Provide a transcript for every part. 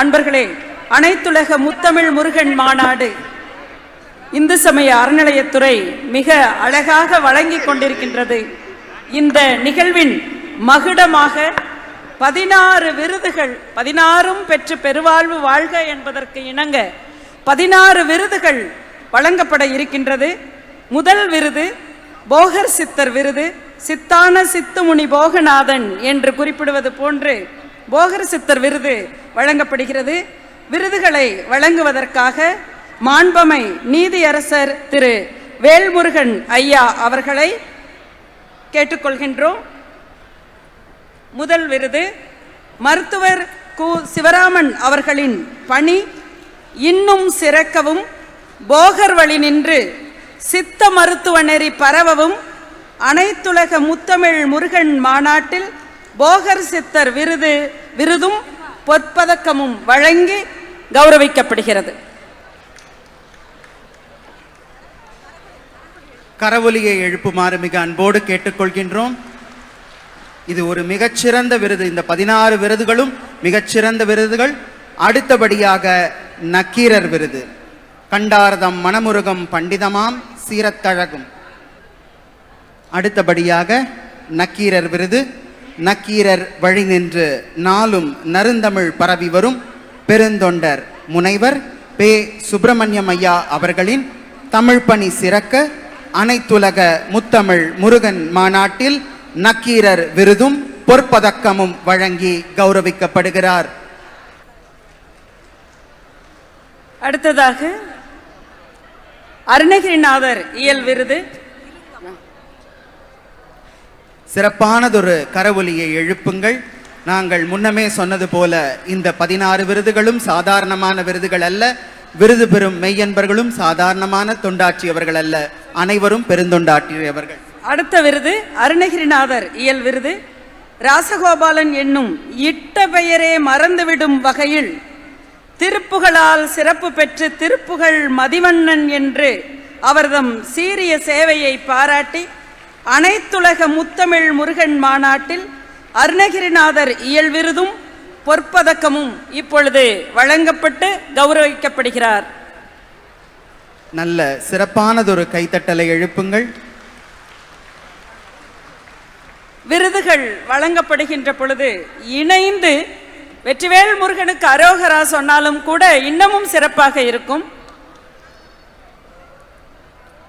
அன்பர்களே அனைத்துலக முத்தமிழ் முருகன் மாநாடு இந்து சமய அறநிலையத்துறை மிக அழகாக வழங்கி கொண்டிருக்கின்றது. இந்த நிகழ்வின் மகுடமாக பதினாறு விருதுகள் பதினாறும் பெற்று பெருவாழ்வு வாழ்க என்பதற்கு இணங்க பதினாறு விருதுகள் வழங்கப்பட இருக்கின்றது. முதல் விருது போகர் சித்தர் விருது சித்தான சித்துமுனி போகநாதன் என்று குறிப்பிடுவது போன்று போகர் சித்தர் விருது வழங்கப்படுகிறது. விருதுகளை வழங்குவதற்காக மாண்பமை நீதியரசர் திரு வேல்முருகன் ஐயா அவர்களை கேட்டுக்கொள்கின்றோம். முதல் விருது மருத்துவர் கு சிவராமன் அவர்களின் பணி இன்னும் சிறக்கவும் போகர் வழி நின்று சித்த மருத்துவ நெறி பரவவும் அனைத்துலக முத்தமிழ் முருகன் மாநாட்டில் போகர் சித்தர் விருது விருதும் பொற்பதக்கமும் வழங்கி கௌரவிக்கப்படுகிறது. கரவொலியை எழுப்புமாறு மிக அன்போடு கேட்டுக்கொள்கின்றோம். இது ஒரு மிகச்சிறந்த விருது. இந்த பதினாறு விருதுகளும் மிகச்சிறந்த விருதுகள். அடுத்தபடியாக நக்கீரர் விருது. கண்டாரதம் மணமுருகம் பண்டிதமாம் சீரத்தழகும். அடுத்தபடியாக நக்கீரர் விருது. நக்கீரர் வழி நின்று நாளும் நருந்தமிழ் பரவி வரும் பெருந்தொண்டர் முனைவர் பே சுப்பிரமணியம் ஐயா அவர்களின் தமிழ் பணி சிறக்க அனைத்துலக முத்தமிழ் முருகன் மாநாட்டில் நக்கீரர் விருதும் பொற்பதக்கமும் வழங்கி கௌரவிக்கப்படுகிறார். அடுத்ததாக அருணகிரிநாதர் இயல் விருது. சிறப்பானதொரு கரவொலியை எழுப்புங்கள். நாங்கள் முன்னமே சொன்னது போல இந்த பதினாறு விருதுகளும் சாதாரணமான விருதுகள் அல்ல. விருது பெறும் மெய்யன்பர்களும் சாதாரணமான தொண்டாற்றியவர்கள் அல்ல. அனைவரும் பெருந்தொண்டாற்றியவர்கள். அடுத்த விருது அருணகிரிநாதர் இயல் விருது. ராசகோபாலன் என்னும் இட்ட பெயரே மறந்துவிடும் வகையில் திருப்புகளால் சிறப்பு பெற்று திருப்புகழ் மதிவண்ணன் என்று அவர்தம் சீரிய சேவையை பாராட்டி அனைத்துலக முத்தமிழ் முருகன் மாநாட்டில் அருணகிரிநாதர் இயல் விருதும் பொற்பதக்கமும் இப்பொழுது வழங்கப்பட்டு கௌரவிக்கப்படுகிறார். நல்ல சிறப்பானதொரு கைத்தட்டலை எழுப்புங்கள். விருதுகள் வழங்கப்படுகின்ற பொழுது இணைந்து வெற்றிவேல் முருகனுக்கு அரோகரா சொன்னாலும் கூட இன்னமும் சிறப்பாக இருக்கும்.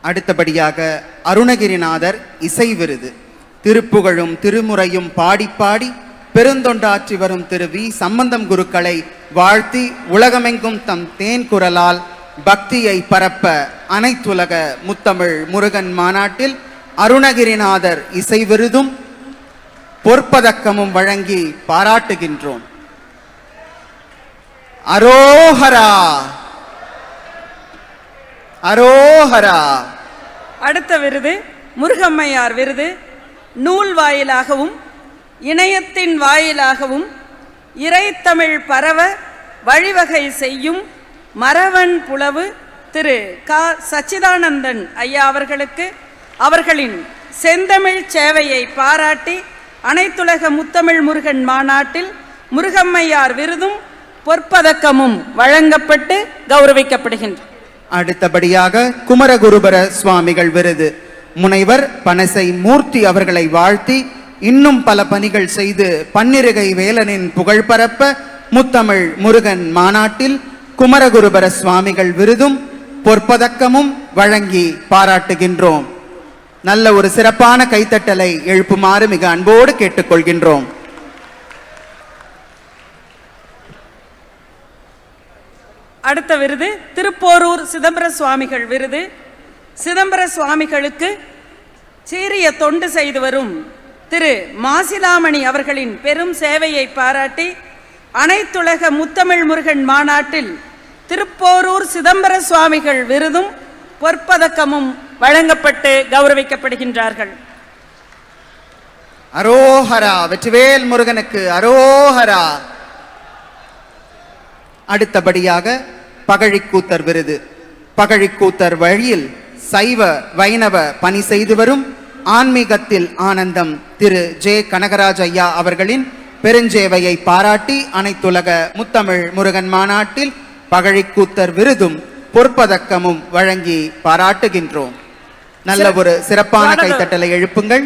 அடுத்தபடியாக அருணகிரிநாதர் இசை விருது. திருப்புகழும் திருமுறையும் பாடி பாடி பெருந்தொண்டாற்றி வரும் திரு வி சம்பந்தம் குருக்களை வாழ்த்தி உலகமெங்கும் தம் தேன் குரலால் பக்தியை பரப்ப அனைத்துலக முத்தமிழ் முருகன் மாநாட்டில் அருணகிரிநாதர் இசை விருதும் பொற்பதக்கமும் வழங்கி பாராட்டுகின்றோம். அரோஹரா! அரோஹரா. அடுத்த விருது முருகம்மையார் விருது. நூல் வாயிலாகவும் இணையத்தின் வாயிலாகவும் இறைத்தமிழ் பரவ வழிவகை செய்யும் மறவன் புலவு திரு க. சச்சிதானந்தன் ஐயா அவர்களுக்கு அவர்களின் செந்தமிழ் சேவையை பாராட்டி அனைத்துலக முத்தமிழ் முருகன் மாநாட்டில் முருகம்மையார் விருதும் பொற்பதக்கமும் வழங்கப்பட்டு கௌரவிக்கப்படுகின்றன. அடுத்தபடியாக குமரகுருபர சுவாமிகள் விருது. முனைவர் பனசை மூர்த்தி அவர்களை வாழ்த்தி இன்னும் பல பணிகள் செய்து பன்னிருகை வேலனின் புகழ் பரப்ப முத்தமிழ் முருகன் மாநாட்டில் குமரகுருபர சுவாமிகள் விருதும் பொற்பதக்கமும் வழங்கி பாராட்டுகின்றோம். நல்ல ஒரு சிறப்பான கைத்தட்டலை எழுப்புமாறு மிக அன்போடு கேட்டுக்கொள்கின்றோம். அடுத்த விருது திருப்போரூர் சிதம்பர சுவாமிகள் விருது. சிதம்பர சுவாமிகளுக்கு சீரிய தொண்டு செய்து வரும் திரு மாசிலாமணி அவர்களின் பெரும் சேவையை பாராட்டி அனைத்துலக முத்தமிழ் முருகன் மாநாட்டில் திருப்போரூர் சிதம்பர சுவாமிகள் விருதும் பொற்பதக்கமும் வழங்கப்பட்டு கௌரவிக்கப்படுகின்றார்கள். அரோஹரா வெற்றிவேல் முருகனுக்கு அரோஹரா. அடுத்தபடியாக பகழிக்கூத்தர் விருது. பகழிக்கூத்தர் வழியில் சைவ வைணவ பணி செய்து வரும் ஆன்மீகத்தில் ஆனந்தம் திரு. ஜே. கனகராஜ் ஐயா அவர்களின் பெருஞ்சேவையை பாராட்டி அனைத்துலக முத்தமிழ் முருகன் மாநாட்டில் பகழிக்கூத்தர் விருதும் பொற்பதக்கமும் வழங்கி பாராட்டுகின்றோம். நல்ல ஒரு சிறப்பான கைத்தட்டலை எழுப்புங்கள்.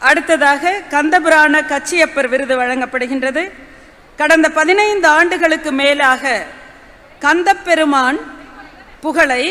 அடுத்ததாக கந்தபுராண கச்சியப்பர் விருது வழங்கப்படுகின்றது. கடந்த பதினைந்து ஆண்டுகளுக்கு மேலாக கந்தப்பெருமான் புகழை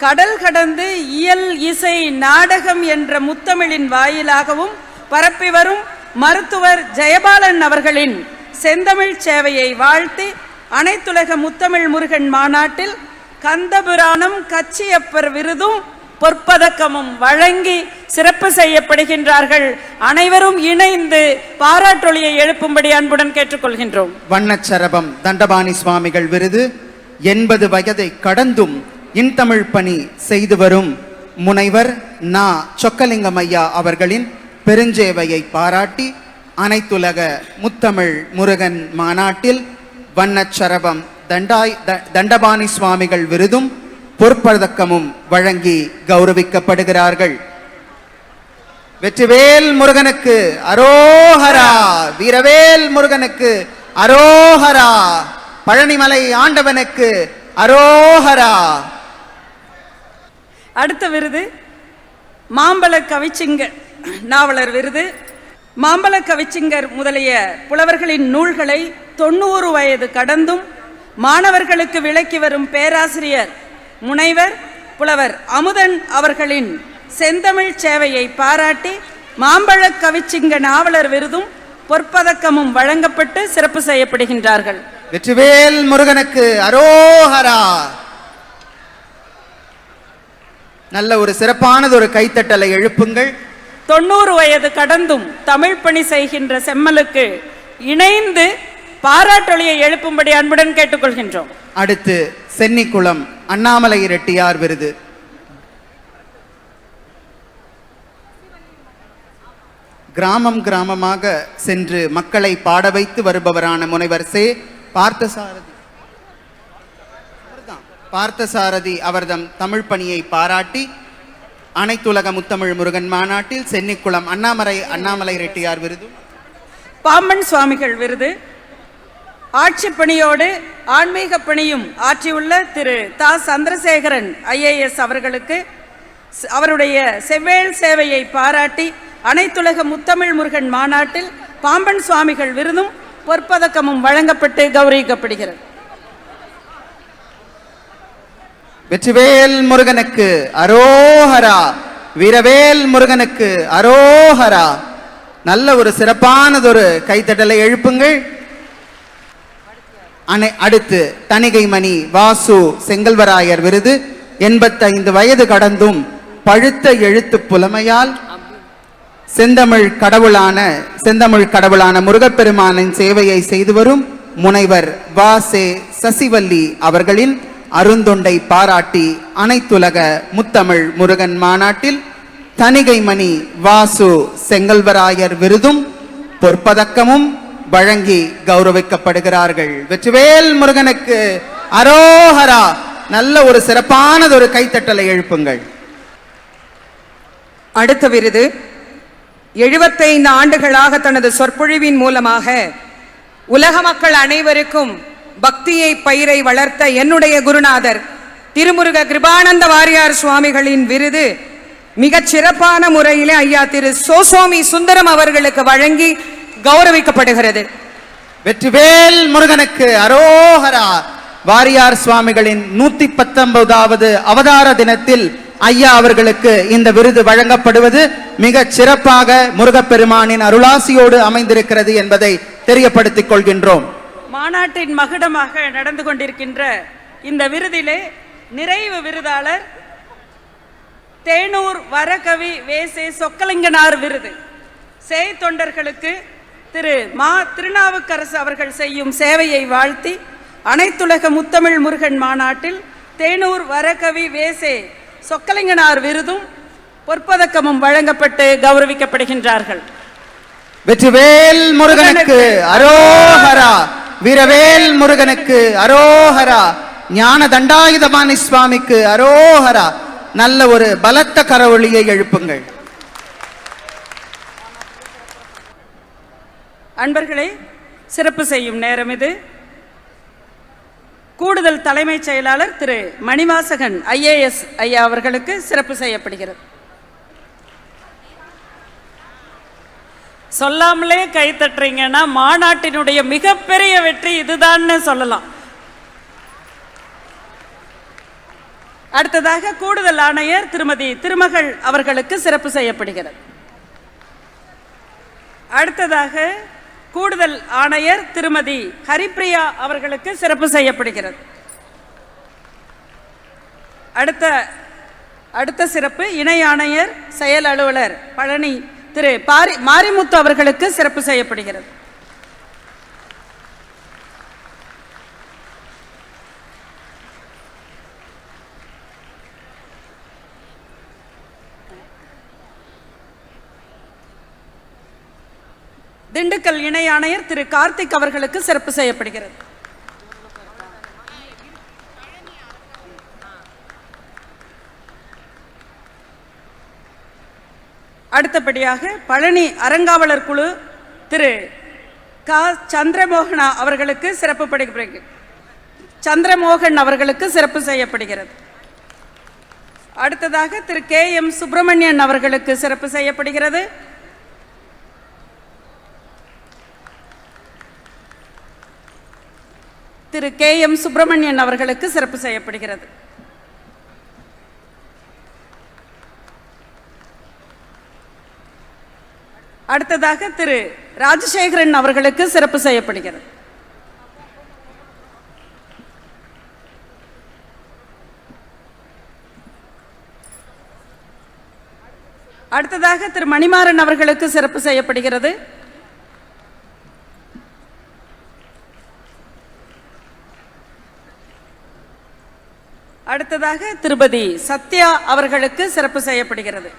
கடல் கடந்து இயல் இசை நாடகம் என்ற முத்தமிழின் வாயிலாகவும் பரப்பி வரும் மருத்துவர் ஜெயபாலன் அவர்களின் செந்தமிழ் சேவையை வாழ்த்தி அனைத்துலக முத்தமிழ் முருகன் மாநாட்டில் கந்தபுராணம் கச்சியப்பர் விருதும் பொற்பதக்கமும் வழங்கி சிறப்பு செய்யப்படுகின்றார்கள். அனைவரும் இணைந்து பாராட்டொலியை எழுப்பும்படி அன்புடன் கேட்டுக்கொள்கின்றோம். வண்ணச்சரபம் தண்டபாணி சுவாமிகள் விருது. எண்பது வயதை கடந்தும் இன்தமிழ் பணி செய்து வரும் முனைவர் நா. சொக்கலிங்கம் ஐயா அவர்களின் பெருஞ்சேவையை பாராட்டி அனைத்துலக முத்தமிழ் முருகன் மாநாட்டில் வண்ணச்சரபம் தண்டாய் த- தண்டபாணி சுவாமிகள் விருதும் பொற்பதக்கமும் வழங்கி கௌரவிக்கப்படுகிறார்கள். வெற்றிவேல் முருகனுக்கு அரோஹரா வீரவேல் முருகனுக்கு அரோஹரா பழனிமலை ஆண்டவனுக்கு அரோஹரா. அடுத்த விருது மாம்பழ கவிச்சிங்கர் நாவலர் விருது. மாம்பழ கவிச்சிங்கர் முதலிய புலவர்களின் நூல்களை தொண்ணூறு வயது கடந்தும் மாணவர்களுக்கு விளக்கி வரும் பேராசிரியர் முனைவர் புலவர் அமுதன் அவர்களின் செந்தமிழ் சேவையை பாராட்டி மாம்பழ கவிச்சிங்க நாவலர் விருதும் பொற்பதக்கமும் வழங்கப்பட்டு சிறப்பு செய்யப்படுகின்றார்கள். வெற்றிவேல் முருகனுக்கு அரோஹரா. நல்ல ஒரு சிறப்பானது ஒரு கைத்தட்டலை எழுப்புங்கள். தொண்ணூறு வயது கடந்தும் தமிழ் பணி செய்கின்ற செம்மலுக்கு இணைந்து பாராட்டொலியை எழுப்பும்படி அன்புடன் கேட்டுக்கொள்கின்றோம். அடுத்து சென்னிக்குளம் அண்ணாமலை ரெட்டியார் விருது. கிராமம் கிராமமாக சென்று மக்களை பாட வைத்து வருபவரான முனைவர் சே. பார்த்தசாரதி. பார்த்தசாரதி அவர்தம் தமிழ் பணியை பாராட்டி அனைத்துலக முத்தமிழ் முருகன் மாநாட்டில் சென்னிக்குளம் அண்ணாமலை அண்ணாமலை ரெட்டியார் விருது. பாம்பன் சுவாமிகள் விருது. ஆட்சி பணியோடு ஆன்மீக பணியும் ஆற்றியுள்ள திரு தா. சந்திரசேகரன் ஐஏஎஸ் அவர்களுக்கு அவருடைய செவ்வேள் சேவையை பாராட்டி அனைத்துலக முத்தமிழ் முருகன் மாநாட்டில் பாம்பன் சுவாமிகள் விருதும் பொற்பதக்கமும் வழங்கப்பட்டு கௌரவிக்கப்படுகிறது. வெற்றிவேல் முருகனுக்கு அரோஹரா வீரவேல் முருகனுக்கு அரோஹரா. நல்ல ஒரு சிறப்பானதொரு கைத்தட்டலை எழுப்புங்கள். அனை அடுத்து தணிகைமணி வாசு செங்கல்வராயர் விருது. எண்பத்தைந்து வயது கடந்தும் பழுத்த எழுத்து புலமையால் செந்தமிழ் கடவுளான செந்தமிழ் கடவுளான முருகப்பெருமானின் சேவையை செய்து வரும் முனைவர் வா. சே. சசிவல்லி அவர்களின் அருந்தொண்டை பாராட்டி அனைத்துலக முத்தமிழ் முருகன் மாநாட்டில் தணிகைமணி வாசு செங்கல்வராயர் விருதும் பொற்பதக்கமும் வழங்கி கௌரவிக்கப்படுகிறார்கள். வெற்றிவேல் முருகனுக்கு அரோஹரா நல்ல ஒரு சிறப்பானதொரு கைத்தட்டலை எழுப்புங்கள். அடுத்த விருது எழுபத்தைந்து ஆண்டுகளாக தனது சொற்பொழிவின் மூலமாக உலக மக்கள் அனைவருக்கும் பக்தியை பயிரை வளர்த்த என்னுடைய குருநாதர் திருமுருக கிருபானந்த வாரியார் சுவாமிகளின் விருது மிகச் சிறப்பான முறையிலே ஐயா திரு சோசோமி சுந்தரம் அவர்களுக்கு வழங்கி கௌரவிக்கப்படுகிறது. வெற்றிவேல் முருகனுக்கு அரோஹரா வாரியார் சுவாமிகளின் நூத்தி பத்தொன்பதாவது அவதார தினத்தில் ஐயா அவர்களுக்கு இந்த விருது வழங்கப்படுவது மிக சிறப்பாக முருகப்பெருமானின் அருளாசியோடு அமைந்திருக்கிறது என்பதை தெரியப்படுத்திக் கொள்கின்றோம். மாநாட்டின் மகுடமாக நடந்து கொண்டிருக்கின்ற இந்த விருதிலே நிறைவு விருதாளர் தேனூர் வரகவி வேசே சொக்கலிங்கனார் விருது. சேய் தொண்டர்களுக்கு திரு மா திருநாவுக்கரசு அவர்கள் செய்யும் சேவையை வாழ்த்தி அனைத்துலக முத்தமிழ் முருகன் மாநாட்டில் தேனூர் வரகவி வேசே சொக்கலிங்கனார் விருதும் பொற்பதக்கமும் வழங்கப்பட்டு கௌரவிக்கப்படுகின்றார்கள். வெற்றிவேல் முருகனுக்கு அரோஹரா வீரவேல் முருகனுக்கு அரோஹரா ஞான தண்டாயுதபாணி சுவாமிக்கு அரோஹரா நல்ல ஒரு பலத்த கரவொளியை எழுப்புங்கள். அன்பர்களே சிறப்பு செய்யும் நேரம் இது. கூடுதல் தலைமைச் செயலாளர் திரு மணிவாசகன் ஐஏஎஸ் ஐயா அவர்களுக்கு சிறப்பு செய்யப்படுகிறது. சொல்லாமலே கைத்தட்டுறீங்கன்னா மாநாட்டினுடைய மிகப்பெரிய வெற்றி இதுதான்னு சொல்லலாம். அடுத்ததாக கூடுதல் ஆணையர் திருமதி திருமகள் அவர்களுக்கு சிறப்பு செய்யப்படுகிறது. அடுத்ததாக கூடுதல் ஆணையர் திருமதி ஹரிப்ரியா அவர்களுக்கு சிறப்பு செய்யப்படுகிறது. அடுத்த அடுத்த சிறப்பு இணை ஆணையர் செயல் அலுவலர் பழனி திரு பாரி மாரிமுத்து அவர்களுக்கு சிறப்பு செய்யப்படுகிறது. திண்டுக்கல் இணை ஆணையர் திரு கார்த்திக் அவர்களுக்கு சிறப்பு செய்யப்படுகிறது. அடுத்தபடியாக பழனி அறங்காவலர் குழு திரு கா சந்திரமோகனா அவர்களுக்கு சிறப்பு படுகிறது சந்திரமோகன் அவர்களுக்கு சிறப்பு செய்யப்படுகிறது. அடுத்ததாக திரு கே எம் சுப்பிரமணியன் அவர்களுக்கு சிறப்பு செய்யப்படுகிறது. திரு கே எம் சுப்பிரமணியன் அவர்களுக்கு சிறப்பு செய்யப்படுகிறது. அடுத்ததாக திரு ராஜசேகரன் அவர்களுக்கு சிறப்பு செய்யப்படுகிறது. அடுத்ததாக திரு மணிமாறன் அவர்களுக்கு சிறப்பு செய்யப்படுகிறது. அடுத்ததாக திருப்பதி சத்யா அவர்களுக்கு சிறப்பு செய்யப்படுகிறது.